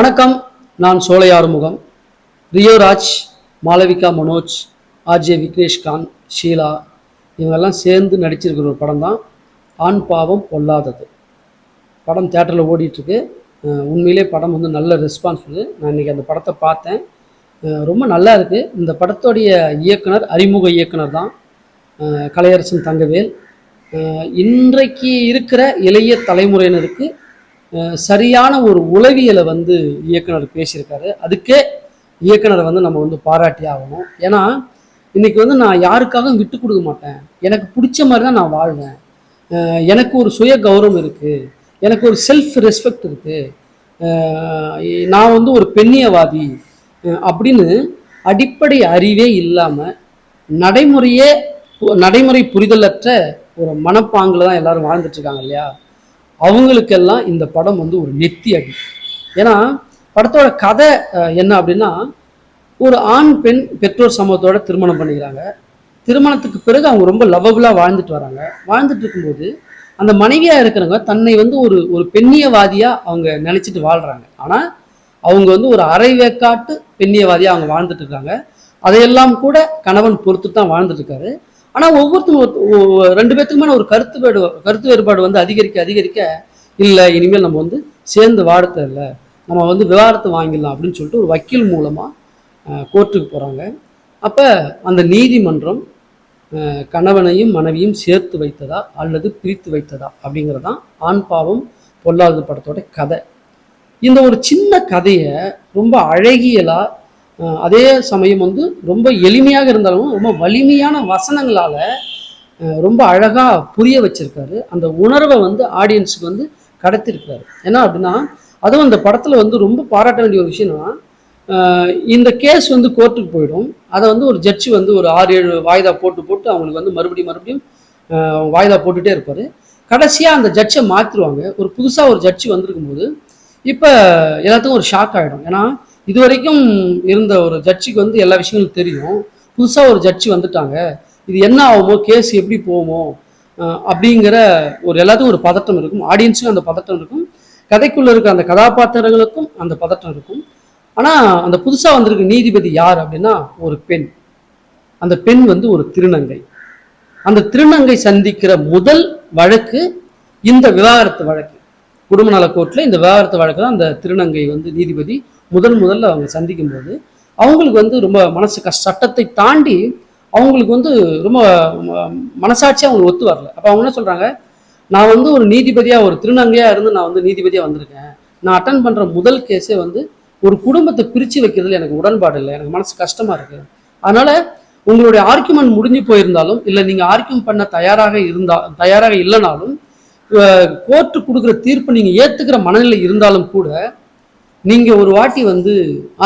வணக்கம் நான் சோழையாறுமுகம் ரியோராஜ் மாளவிகா மனோஜ் ஆர்ஜே விக்னேஷ்காந்த் ஷீலா இவங்கெல்லாம் சேர்ந்து நடிச்சிருக்கிற ஒரு படம் தான் ஆண் பாவம் பொல்லாதது. படம் தேட்டரில் ஓடிட்டுருக்கு. உண்மையிலே படம் வந்து நல்ல ரெஸ்பான்ஸ் வந்து. நான் இன்றைக்கி அந்த படத்தை பார்த்தேன். ரொம்ப நல்லா இருக்குது இந்த படத்தோடைய இயக்குனர் அறிமுக இயக்குனர் தான் கலையரசன் தங்கவேல். இன்றைக்கு இருக்கிற இளைய தலைமுறையினருக்கு சரியான ஒரு உளவியலை வந்து இயக்குனர் பேசியிருக்காரு. அதுக்கே இயக்குனரை வந்து நம்ம வந்து பாராட்டி ஆகணும். ஏன்னா இன்னைக்கு வந்து நான் யாருக்காகவும் விட்டு கொடுக்க மாட்டேன். எனக்கு பிடிச்ச மாதிரி தான் நான் வாழ்வேன். எனக்கு ஒரு சுய கௌரவம் இருக்குது எனக்கு ஒரு செல்ஃப் ரெஸ்பெக்ட் இருக்குது நான் வந்து ஒரு பெண்ணியவாதி. அப்படின்னு அடிப்படை அறிவே இல்லாமல் நடைமுறையே நடைமுறை புரிதலற்ற ஒரு மனப்பாங்கில் தான் எல்லாரும் வாழ்ந்துட்டுருக்காங்க இல்லையா? அவங்களுக்கெல்லாம் இந்த படம் வந்து ஒரு நெத்தி அடி. ஏன்னா படத்தோட கதை என்ன அப்படின்னா ஒரு ஆண் பெண் பெற்றோர் சமூகத்தோட திருமணம் பண்ணிக்கிறாங்க. திருமணத்துக்கு பிறகு அவங்க ரொம்ப லவபுளாக வாழ்ந்துட்டு வராங்க. வாழ்ந்துட்டு இருக்கும்போது அந்த மனைவியாக இருக்கிறவங்க தன்னை வந்து ஒரு ஒரு பெண்ணியவாதியாக அவங்க நினச்சிட்டு வாழ்கிறாங்க ஆனால் அவங்க வந்து ஒரு அரை வேக்காட்டு பெண்ணியவாதியாக அவங்க வாழ்ந்துட்டு இருக்காங்க. அதையெல்லாம் கூட கணவன் பொறுத்து தான் வாழ்ந்துட்டு இருக்காரு. ஆனால் ஒவ்வொருத்தரும் ரெண்டு பேர்த்துக்குமான ஒரு கருத்து வேடு கருத்து வேறுபாடு வந்து அதிகரிக்க அதிகரிக்க இல்லை இனிமேல் நம்ம வந்து சேர்ந்து வாழ இல்லை. நம்ம வந்து விவாதத்தை வாங்கிடலாம் அப்படின்னு சொல்லிட்டு ஒரு வக்கீல் மூலமாக கோர்ட்டுக்கு போகிறாங்க அப்போ அந்த நீதிமன்றம் கணவனையும் மனைவியும் சேர்த்து வைத்ததா அல்லது பிரித்து வைத்ததா அப்படிங்கிறது தான் ஆண் பாவம் பொல்லாதது படத்தோட கதை. இந்த ஒரு சின்ன கதையை ரொம்ப அழகியலாக அதே சமயம் வந்து ரொம்ப எளிமையாக இருந்தாலும் ரொம்ப வலிமையான வசனங்களால் ரொம்ப அழகாக புரிய வச்சிருக்காரு. அந்த உணர்வை வந்து ஆடியன்ஸுக்கு வந்து கடத்திருக்காரு என்ன அப்படின்னா அதுவும் அந்த படத்தில் வந்து ரொம்ப பாராட்ட வேண்டிய ஒரு விஷயம்னா இந்த கேஸ் வந்து கோர்ட்டுக்கு போயிடும். அதை வந்து ஒரு ஜட்ஜி வந்து ஒரு ஆறு ஏழு வாய்தா போட்டு போட்டு அவங்களுக்கு வந்து மறுபடியும் மறுபடியும் வாய்தா போட்டுகிட்டே இருப்பார். கடைசியாக அந்த ஜட்ஜை மாற்றிடுவாங்க ஒரு புதுசாக ஒரு ஜட்ஜி வந்திருக்கும் போது இப்போ எல்லாத்துக்கும் ஒரு ஷாக் ஆகிடும் ஏன்னா இது வரைக்கும் இருந்த ஒரு ஜட்ஜிக்கு வந்து எல்லா விஷயங்களும் தெரியும். புதுசாக ஒரு ஜட்ஜி வந்துட்டாங்க. இது என்ன ஆகுமோ கேஸ் எப்படி போகுமோ அப்படிங்கிற ஒரு எல்லாத்துக்கும் ஒரு பதட்டம் இருக்கும். ஆடியன்ஸுக்கும் அந்த பதட்டம் இருக்கும். கதைக்குள்ளே இருக்க அந்த கதாபாத்திரங்களுக்கும் அந்த பதட்டம் இருக்கும். ஆனால் அந்த புதுசாக வந்திருக்க நீதிபதி யார் அப்படின்னா ஒரு பெண். அந்த பெண் வந்து ஒரு திருநங்கை. அந்த திருநங்கை சந்திக்கிற முதல் வழக்கு இந்த விவாகரத்து வழக்கு. குடும்ப நல கோர்ட்டில் இந்த விவாகரத்து வழக்கு தான் அந்த திருநங்கை வந்து நீதிபதி முதல் முதல்ல அவங்க சந்திக்கும் போது அவங்களுக்கு வந்து ரொம்ப மனசு கஷ்ட சட்டத்தை தாண்டி அவங்களுக்கு வந்து ரொம்ப மனசாட்சியாக அவங்களுக்கு ஒத்து வரல. அப்போ அவங்க என்ன சொல்கிறாங்க நான் வந்து ஒரு நீதிபதியாக ஒரு திருநங்கையாக இருந்து நான் வந்து நீதிபதியாக வந்திருக்கேன். நான் அட்டன் பண்ணுற முதல் கேஸே வந்து ஒரு குடும்பத்தை பிரித்து வைக்கிறதுல எனக்கு உடன்பாடு இல்லை. எனக்கு மனசு கஷ்டமாக இருக்குது அதனால் உங்களுடைய ஆர்குமெண்ட் முடிஞ்சு போயிருந்தாலும் இல்லை நீங்கள் ஆர்கியூம் பண்ண தயாராக இருந்தால் தயாராக இல்லைனாலும் கோர்ட்டு கொடுக்குற தீர்ப்பு நீங்கள் ஏற்றுக்கிற மனநிலை இருந்தாலும் கூட நீங்கள் ஒரு வாட்டி வந்து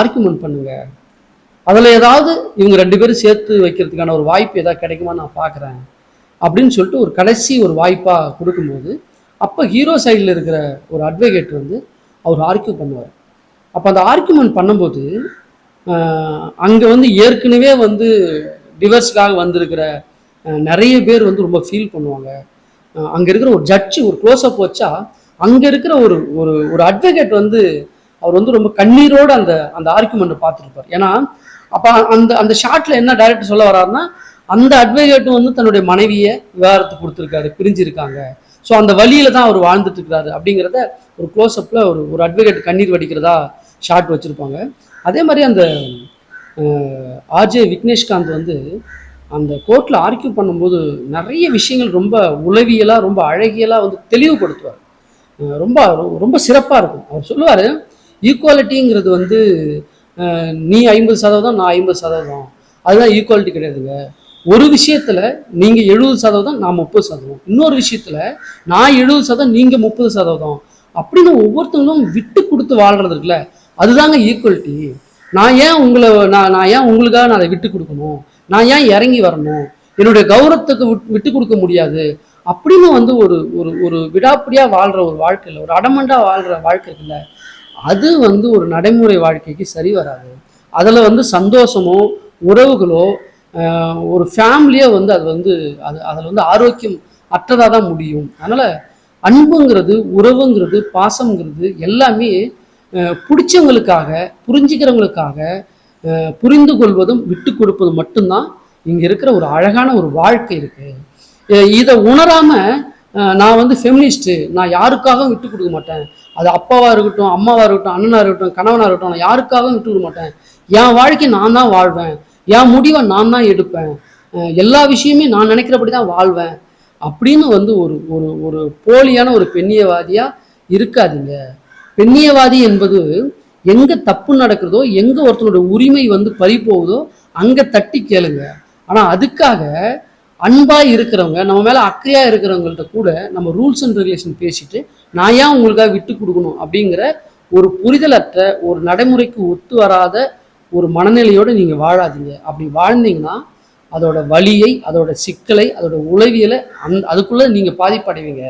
ஆர்குமெண்ட் பண்ணுங்கள் அதில் ஏதாவது இவங்க ரெண்டு பேரும் சேர்த்து வைக்கிறதுக்கான ஒரு வாய்ப்பு ஏதாவது கிடைக்குமா நான் பார்க்குறேன் அப்படின்னு சொல்லிட்டு ஒரு கடைசி ஒரு வாய்ப்பாக கொடுக்கும்போது அப்போ ஹீரோ சைடில் இருக்கிற ஒரு அட்வொகேட் வந்து அவர் ஆர்கியூ பண்ணுவார். அப்போ அந்த ஆர்குமெண்ட் பண்ணும்போது அங்கே வந்து ஏற்கனவே வந்து டிவர்ஸ்க்காக வந்திருக்கிற நிறைய பேர் வந்து ரொம்ப ஃபீல் பண்ணுவாங்க. அங்கே இருக்கிற ஒரு ஜட்ஜு ஒரு க்ளோஸ்அப் வச்சா அங்கே இருக்கிற ஒரு ஒரு ஒரு அட்வொகேட் வந்து அவர் வந்து ரொம்ப கண்ணீரோடு அந்த அந்த ஆர்குமெண்ட்டை பார்த்துருப்பார். ஏன்னா அப்போ அந்த அந்த ஷார்ட்டில் என்ன டைரக்டர் சொல்ல வர்றாருன்னா அந்த அட்வொகேட்டும் வந்து தன்னுடைய மனைவியை விவகாரத்து கொடுத்துருக்காரு பிரிஞ்சிருக்காங்க. ஸோ அந்த வழியில் தான் அவர் வாழ்ந்துட்டு இருக்கிறாரு அப்படிங்கிறத ஒரு க்ளோஸ்அப்பில் ஒரு ஒரு அட்வொகேட் கண்ணீர் வடிக்கிறதா ஷார்ட் வச்சுருப்பாங்க. அதே மாதிரி அந்த ஆர்ஜே விக்னேஷ்காந்த் வந்து அந்த கோர்ட்டில் ஆர்கியூ பண்ணும்போது நிறைய விஷயங்கள் ரொம்ப உளவியலாக ரொம்ப அழகியலாக வந்து தெளிவுபடுத்துவார். ரொம்ப ரொம்ப சிறப்பாக இருக்கும். அவர் சொல்லுவார் ஈக்குவாலிட்டிங்கிறது வந்து நீ ஐம்பது சதவீதம் நான் ஐம்பது சதவீதம். அதுதான் ஈக்குவாலிட்டி கிடையாதுங்க. ஒரு விஷயத்தில் நீங்கள் எழுபது சதவீதம் நான் முப்பது சதவீதம். இன்னொரு விஷயத்தில் நான் எழுபது சதவீதம் நீங்கள் முப்பது சதவீதம். அப்படின்னு ஒவ்வொருத்தவங்களும் விட்டு கொடுத்து வாழ்கிறது இருக்குல்ல அதுதாங்க ஈக்குவலிட்டி நான் ஏன் உங்களை நான் நான் ஏன் உங்களுக்காக நான் அதை விட்டு கொடுக்கணும்? நான் ஏன் இறங்கி வரணும்? என்னுடைய கௌரவத்துக்கு விட்டு விட்டு கொடுக்க முடியாது. அப்படின்னு வந்து ஒரு ஒரு ஒரு விடாப்பிடியாக வாழ்கிற ஒரு வாழ்க்கையில் ஒரு அடமண்டாக வாழ்கிற வாழ்க்கை அது வந்து ஒரு நடைமுறை வாழ்க்கைக்கு சரி வராது. அதில் வந்து சந்தோஷமோ உறவுகளோ ஒரு ஃபேமிலியோ வந்து அது வந்து அது அதில் வந்து ஆரோக்கியம் அற்றதாக தான் முடியும். அதனால் அன்புங்கிறது உறவுங்கிறது பாசம்ங்கிறது எல்லாமே பிடிச்சவங்களுக்காக புரிஞ்சுக்கிறவங்களுக்காக புரிந்து கொள்வதும் விட்டு கொடுப்பதும் மட்டும்தான் இங்கே இருக்கிற ஒரு அழகான ஒரு வாழ்க்கை இருக்குது இதை உணராமல் நான் வந்து ஃபெமினிஸ்ட்டு நான் யாருக்காகவும் விட்டு கொடுக்க மாட்டேன். அது அப்பாவா இருக்கட்டும் அம்மாவா இருக்கட்டும் அண்ணனா இருக்கட்டும் கணவனா இருக்கட்டும் நான் யாருக்காகவும் விட்டு விட மாட்டேன். என் வாழ்க்கை நான் தான் வாழ்வேன். என் முடிவை நான் தான் எடுப்பேன். எல்லா விஷயமே நான் நினைக்கிறபடி தான் வாழ்வேன். அப்படின்னு வந்து ஒரு ஒரு ஒரு போலியான ஒரு பெண்ணியவாதியா இருக்காதுங்க. பெண்ணியவாதி என்பது எங்க தப்பு நடக்கிறதோ எங்க ஒருத்தனோட உரிமை வந்து பறி போகுதோ அங்க தட்டி கேளுங்க. ஆனா அதுக்காக அன்பாக இருக்கிறவங்க நம்ம மேலே அக்கறையாக இருக்கிறவங்கள்ட்ட கூட நம்ம ரூல்ஸ் அண்ட் ரெகுலேஷன் பேசிட்டு நான் ஏன் உங்களுக்காக விட்டு கொடுக்கணும் அப்படிங்கிற ஒரு புரிதலற்ற ஒரு நடைமுறைக்கு ஒத்து வராத ஒரு மனநிலையோடு நீங்கள் வாழாதீங்க. அப்படி வாழ்ந்தீங்கன்னா அதோட வலியை அதோட சிக்கலை அதோட உளவியலை அந் அதுக்குள்ளே நீங்கள் பாதிப்படைவீங்க.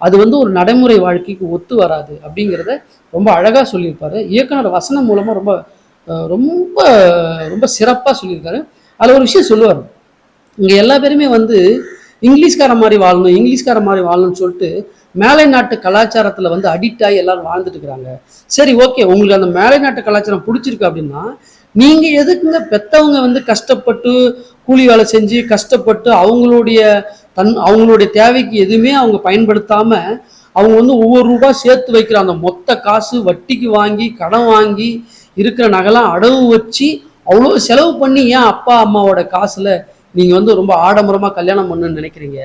அது வந்து ஒரு நடைமுறை வாழ்க்கைக்கு ஒத்து வராது அப்படிங்கிறத ரொம்ப அழகாக சொல்லியிருப்பாரு. இயக்குனர் வசனம் மூலமாக ரொம்ப ரொம்ப ரொம்ப சிறப்பாக சொல்லியிருக்காரு. அதில் ஒரு விஷயம் சொல்லுவார். இங்கே எல்லா பேருமே வந்து இங்கிலீஷ்கார மாதிரி வாழணும் இங்கிலீஷ்கார மாதிரி வாழணும்னு சொல்லிட்டு மேலை நாட்டு கலாச்சாரத்தில் வந்து அடிக்ட் ஆகி எல்லாரும் வாழ்ந்துட்டு இருக்கிறாங்க. சரி ஓகே உங்களுக்கு அந்த மேலை நாட்டு கலாச்சாரம் பிடிச்சிருக்கு அப்படின்னா நீங்கள் எதுக்குங்க பெற்றவங்க வந்து கஷ்டப்பட்டு கூலி வேலை செஞ்சு கஷ்டப்பட்டு அவங்களுடைய தன் அவங்களுடைய தேவைக்கு எதுவுமே அவங்க பயன்படுத்தாமல் அவங்க வந்து ஒவ்வொரு ரூபாய் சேர்த்து வைக்கிற அந்த மொத்த காசு வட்டிக்கு வாங்கி கடன் வாங்கி இருக்கிற நகைலாம் அடவு வச்சு அவ்வளோ செலவு பண்ணி ஏன் அப்பா அம்மாவோட காசில் நீங்க வந்து ரொம்ப ஆடம்பரமா கல்யாணம் பண்ணுன்னு நினைக்கிறீங்க.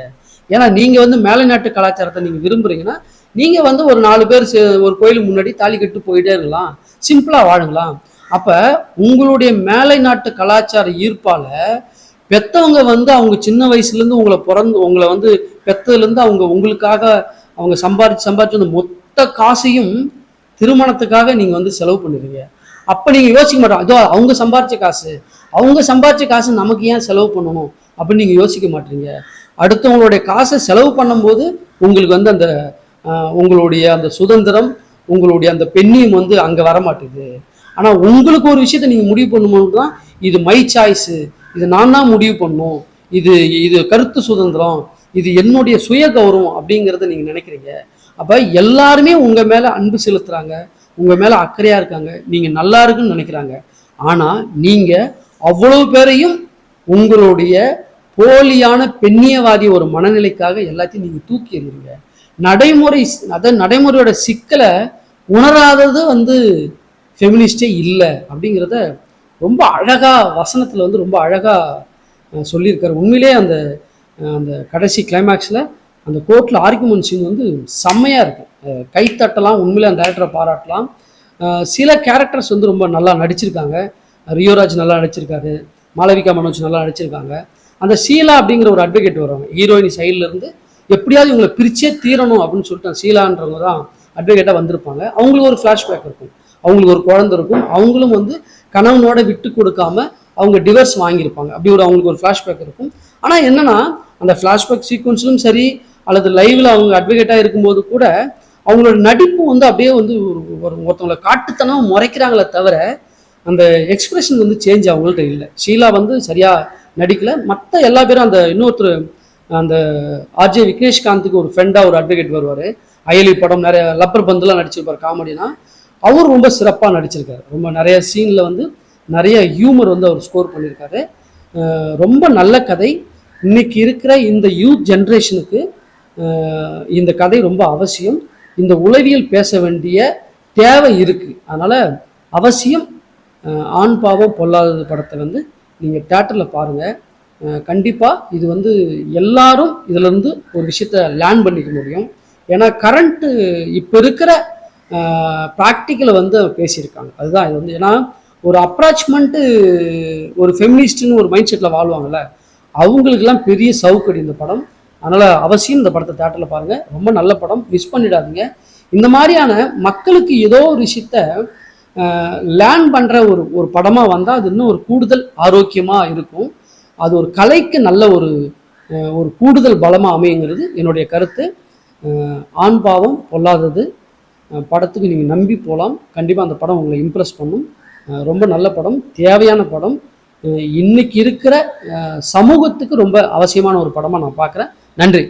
ஏன்னா நீங்க வந்து மேலை நாட்டு கலாச்சாரத்தை நீங்க விரும்புறீங்கன்னா நீங்க வந்து ஒரு நாலு பேர் சே- ஒரு கோயிலுக்கு முன்னாடி தாலி கட்டு போயிட்டே இருக்கலாம். சிம்பிளா வாழுங்களாம் அப்ப உங்களுடைய மேலை நாட்டு கலாச்சார ஈர்ப்பால பெத்தவங்க வந்து அவங்க சின்ன வயசுல இருந்து உங்களை பிறந்து உங்களை வந்து பெத்ததுல இருந்து அவங்க உங்களுக்காக அவங்க சம்பாரிச்சு சம்பாரிச்சு அந்த மொத்த காசையும் திருமணத்துக்காக நீங்க வந்து செலவு பண்ணுறீங்க அப்ப நீங்க யோசிக்க மாட்டோம் அதோ அவங்க சம்பாரிச்ச காசு அவங்க சம்பாதிச்ச காசு நமக்கு ஏன் செலவு பண்ணணும் அப்படின்னு நீங்கள் யோசிக்க மாட்டீங்க. அடுத்தவங்களுடைய காசை செலவு பண்ணும்போது உங்களுக்கு வந்து அந்த உங்களுடைய அந்த சுதந்திரம் உங்களுடைய அந்த பெண்ணியம் வந்து அங்கே வர மாட்டேங்குது உங்களுக்கு ஒரு விஷயத்தை நீங்கள் முடிவு பண்ணும்போது தான் இது மை சாய்ஸு இது நான் தான் முடிவு பண்ணும் இது இது கருத்து சுதந்திரம் இது என்னுடைய சுய கௌரவம் அப்படிங்கிறத நீங்கள் நினைக்கிறீங்க. அப்போ எல்லாருமே உங்கள் மேலே அன்பு செலுத்துகிறாங்க உங்கள் மேலே அக்கறையாக இருக்காங்க நீங்கள் நல்லா இருக்குன்னு நினைக்கிறாங்க. ஆனால் நீங்கள் அவ்வளவு பேரையும் உங்களுடைய போலியான பெண்ணியவாதி ஒரு மனநிலைக்காக எல்லாத்தையும் நீங்க தூக்கி எறிவீங்க நடைமுறை அதாவது நடைமுறையோட சிக்கலை உணராதது வந்து ஃபெமினிஸ்டே இல்லை அப்படிங்கிறத ரொம்ப அழகா வசனத்தில் வந்து ரொம்ப அழகா சொல்லியிருக்காரு. உண்மையிலே அந்த அந்த கடைசி கிளைமேக்ஸில் அந்த கோர்ட்டில் ஆர்குமெண்ட் சீன் வந்து செம்மையாக இருக்கும். கைத்தட்டலாம் உண்மையிலே அந்த டேரக்டரை பாராட்டலாம். சில கேரக்டர்ஸ் வந்து ரொம்ப நல்லா நடிச்சிருக்காங்க. ரியோராஜ் நல்லா நடிச்சிருக்காரு மாளவிகா மனோஜ் நல்லா நடிச்சிருக்காங்க. அந்த ஷீலா அப்படிங்கிற ஒரு அட்வொகேட் வருவாங்க. ஹீரோயின் சைட்லேருந்து எப்படியாவது இவங்களை பிரிச்சே தீரணும் அப்படின்னு சொல்லிட்டு சீலான்றவங்க ஷீலான்றவங்க தான் அட்வொகேட்டாக வந்திருப்பாங்க. அவங்களுக்கு ஒரு ஃப்ளாஷ்பேக் இருக்கும். அவங்களுக்கு ஒரு குழந்தை இருக்கும். அவங்களும் வந்து கணவனோட விட்டு கொடுக்காம அவங்க டிவர்ஸ் வாங்கியிருப்பாங்க. அப்படி ஒரு அவங்களுக்கு ஒரு ஃப்ளாஷ்பேக் இருக்கும். ஆனால் என்னென்னா அந்த ஃப்ளாஷ்பேக் சீக்வன்ஸ்லும் சரி அல்லது லைவில் அவங்க அட்வொகேட்டாக இருக்கும்போது கூட அவங்களோட நடிப்பு வந்து அப்படியே வந்து ஒரு ஒரு ஒருத்தவங்களை காட்டுத்தனம் முறைக்கிறாங்களே தவிர அந்த எக்ஸ்பிரஷன் வந்து சேஞ்ச் அவங்கள்ட்ட இல்லை. ஷீலா வந்து சரியாக நடிக்கலை. மற்ற எல்லா பேரும் அந்த இன்னொருத்தர் அந்த ஆர்ஜே விக்னேஷ்காந்துக்கு ஒரு ஃப்ரெண்டாக ஒரு அட்வொகேட் வருவார். அயலி படம் நிறைய லப்பர் பந்துலாம் நடிச்சிருப்பார் காமெடினா. அவர் ரொம்ப சிறப்பாக நடிச்சிருக்காரு. ரொம்ப நிறைய சீனில் வந்து நிறைய ஹியூமர் வந்து அவர் ஸ்கோர் பண்ணியிருக்காரு ரொம்ப நல்ல கதை. இன்னைக்கு இருக்கிற இந்த யூத் ஜென்ரேஷனுக்கு இந்த கதை ரொம்ப அவசியம். இந்த உளவியல் பேச வேண்டிய தேவை இருக்குது அதனால் அவசியம் ஆண் பாவம் பொல்லாதது படத்தை வந்து நீங்கள் தேட்டரில் பாருங்கள் கண்டிப்பாக இது வந்து எல்லாரும் இதிலேருந்து ஒரு விஷயத்த லேர்ன் பண்ணிக்க முடியும். ஏன்னா கரண்ட்டு இப்போ இருக்கிற ப்ராக்டிக்கலை வந்து பேசியிருக்காங்க. அதுதான் இது வந்து ஏன்னா ஒரு அப்ராச்மெண்ட்டு ஒரு ஃபெமினிஸ்ட்னு ஒரு மைண்ட் செட்டில் வாழ்வாங்கள்ல அவங்களுக்கெல்லாம் பெரிய சவுக்கடி இந்த படம். அதனால் அவசியம் இந்த படத்தை தேட்டரில் பாருங்கள் ரொம்ப நல்ல படம். மிஸ் பண்ணிடாதீங்க. இந்த மாதிரியான மக்களுக்கு ஏதோ ஒரு விஷயத்த லேர்ன் பண்ணுற ஒரு ஒரு படமாக வந்தால் அது இன்னும் ஒரு கூடுதல் ஆரோக்கியமாக இருக்கும். அது ஒரு கலைக்கு நல்ல ஒரு ஒரு கூடுதல் பலமாக அமையுங்கிறது என்னுடைய கருத்து. ஆண் பாவம் பொல்லாதது. படத்துக்கு நீங்கள் நம்பி போகலாம் கண்டிப்பாக அந்த படம் உங்களை இம்ப்ரெஸ் பண்ணும். ரொம்ப நல்ல படம் தேவையான படம். இன்னைக்கு இருக்கிற சமூகத்துக்கு ரொம்ப அவசியமான ஒரு படமாக நான் பார்க்குறேன். நன்றி.